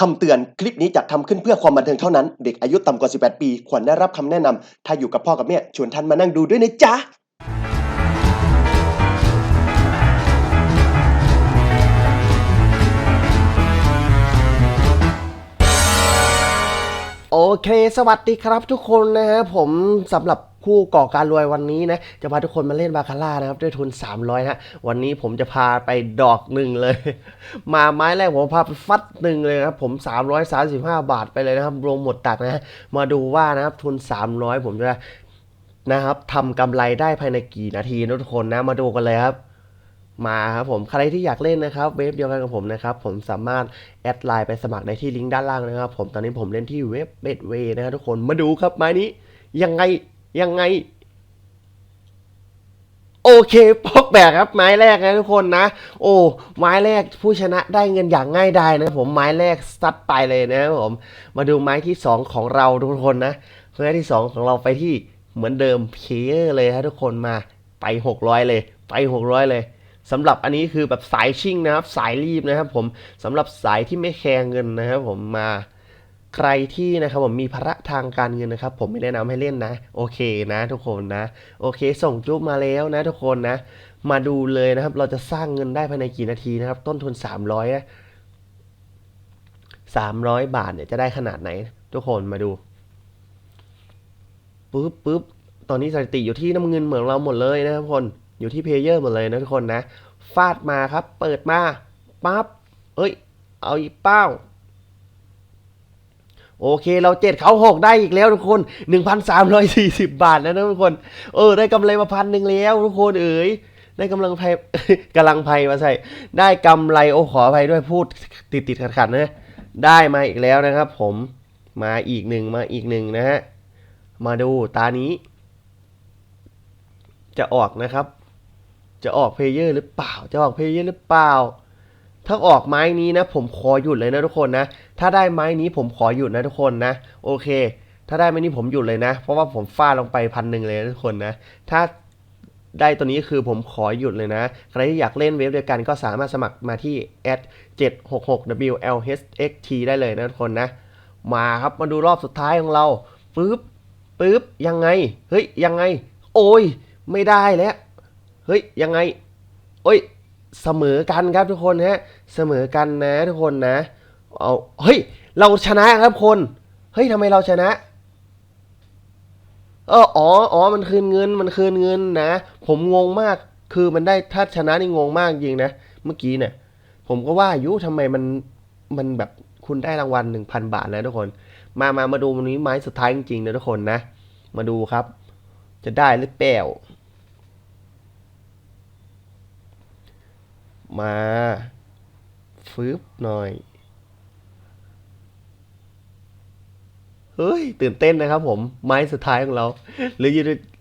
คำเตือนคลิปนี้จัดทำขึ้นเพื่อความบันเทิงเท่านั้น เด็กอายุต่ำกว่า 18 ปี ควรได้รับคำแนะนำถ้าอยู่กับพ่อกับแม่ชวนท่านมานั่งดูด้วยนะจ๊ะ โอเค สวัสดีครับทุกคนนะฮะผมสำหรับ คู่ก่อการรวยวันนี้นะจะพาทุกคนมาเล่นบาคาร่านะครับด้วยทุน 300นะฮะวันนี้ผมจะพาไปดอกหนึ่งเลย มาไม้แรกผมพาไปฟัดหนึ่งเลยนะครับผม 335 บาทไปเลยนะครับรวมหมดตักนะฮะมาดูว่านะครับทุน 300 ผมจะนะครับทำกำไรได้ภายในกี่นาทีนะทุกคนนะมาดูกันเลยครับมาครับผมใครที่อยากเล่นนะครับเว็บเดียวกันกับผมนะครับผมสามารถแอดไลน์ไปสมัครได้ที่ลิงก์ด้านล่างนะครับผมตอนนี้ผมเล่นที่เว็บเบดเวนะครับทุกคนมาดูครับไม้นี้ยังไง ยังไง โอเคพกแบกครับ ไม้แรกนะทุกคนนะ โอ้ไม้แรกผู้ชนะได้เงินอย่างง่ายดายนะผมไม้แรกซัดไปเลยนะครับผมมาดูไม้ที่สองของเราทุกคนนะไม้ที่สองของเราไปที่เหมือนเดิมเพลเยอร์เลยครับทุกคนมาไปหกร้อยเลย ไปหกร้อยเลยสำหรับอันนี้คือแบบสายชิ่งนะครับ สายรีบนะครับผมสำหรับสายที่ไม่แคร์เงินนะครับผมมา ใครที่นะครับผมมีภาระทางการเงินนะครับ ผมไม่แนะนำให้เล่นนะ โอเคนะทุกคนนะ โอเค ส่งจุ๊บมาแล้วนะทุกคนนะ มาดูเลยนะครับ เราจะสร้างเงินได้ภายในกี่นาทีนะครับ ต้นทุน 300นะ300 บาทเนี่ยจะได้ขนาดไหน ทุกคนมาดูปึ๊บปึ๊บตอนนี้สถิติอยู่ที่น้ำเงินเหมือนเราหมดเลยนะครับทุกคนอยู่ที่เพลเยอร์หมดเลยนะทุกคนนะ ฟาดมาครับ เปิดมาปั๊บเอ้ย เอาอีกเป้า โอเคเราเจ็ดเขาหกได้อีกแล้วทุกคน 1,340 บาทแล้วนะทุกคน เออ ได้กำไรมาพันหนึ่งแล้วทุกคนเอ๋ยได้กำลังไพกำลังไพมาใส่ ได้กำไรโอ้ขออภัยด้วยพูดติดติดขัดขัดๆนะได้มาอีกแล้วนะครับ ผมมาอีกหนึ่งมาอีกหนึ่งนะฮะมาดูตานี้ จะออกนะครับ จะออกเพลเยอร์หรือเปล่า จะออกเพลเยอร์หรือเปล่า ถ้าออกไม้นี้นะ ผมขอหยุดเลยนะทุกคนนะ ถ้าได้ไม้นี้ผมขอหยุดนะทุกคนนะ โอเค ถ้าได้ไม้นี้ผมหยุดเลยนะ เพราะว่าผมฟาดลงไปพันหนึ่งเลยนะทุกคนนะ ถ้าได้ตัวนี้คือผมขอหยุดเลยนะ ใครที่อยากเล่นเว็บเดียวกันก็สามารถสมัครมาที่766 WLHXT ได้เลยนะทุกคนนะ มาครับมาดูรอบสุดท้ายของเราปึ๊บปึ๊บยังไง เฮ้ย ยังไง โอ้ย ไม่ได้แล้ว เฮ้ย ยังไง โอ้ย เสมอกันครับทุกคนฮะ เสมอกันนะทุกคนนะ เอาเฮ้ย เราชนะครับคน เฮ้ยทำไมเราชนะเอออ๋ออ๋อมันคืนเงิน มันคืนเงินนะ ผมงงมาก คือมันได้ถ้าชนะนี่งงมากจริงนะ เมื่อกี้เนี่ย ผมก็ว่ายุทำไมมัน มันแบบคุณได้รางวัลหนึ่งพันบาทนะทุกคน มามามาดูวันนี้ไม้สุดท้ายจริงๆนะทุกคนนะ มาดูครับ จะได้หรือเปล่า มาฟืบหน่อย เฮ้ย ตื่นเต้นนะครับผมไม้สุดท้ายของเรา หรือ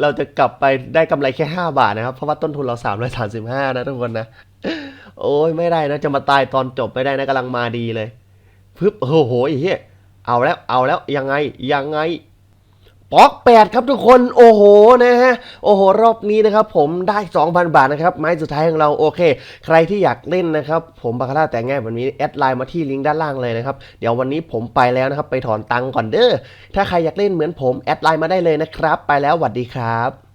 เราจะกลับไปได้กำไรแค่ 5 บาทนะครับ เพราะว่าต้นทุนเรา 335 นะทุกคนนะ โอ้ยไม่ได้นะ จะมาตายตอนจบไม่ได้นะกำลังมาดีเลย พึบโอ้โหไอ้เหี้ยเอาแล้วเอาแล้วยังไงยังไง ป๊อก8 ครับทุกคนโอ้โหนะฮะโอ้โหรอบนี้นะครับผมได้ 2,000 บาทนะครับไม้สุดท้ายของเราโอเค ใครที่อยากเล่นนะครับผมบาคาร่าแต่ง่ายวันนี้แอดไลน์มาที่ลิงก์ด้านล่างเลยนะครับเดี๋ยววันนี้ผมไปแล้วนะครับไปถอนตังค์ก่อนเด้อถ้าใครอยากเล่นเหมือนผมแอดไลน์มาได้เลยนะครับ ไปแล้วสวัสดีครับ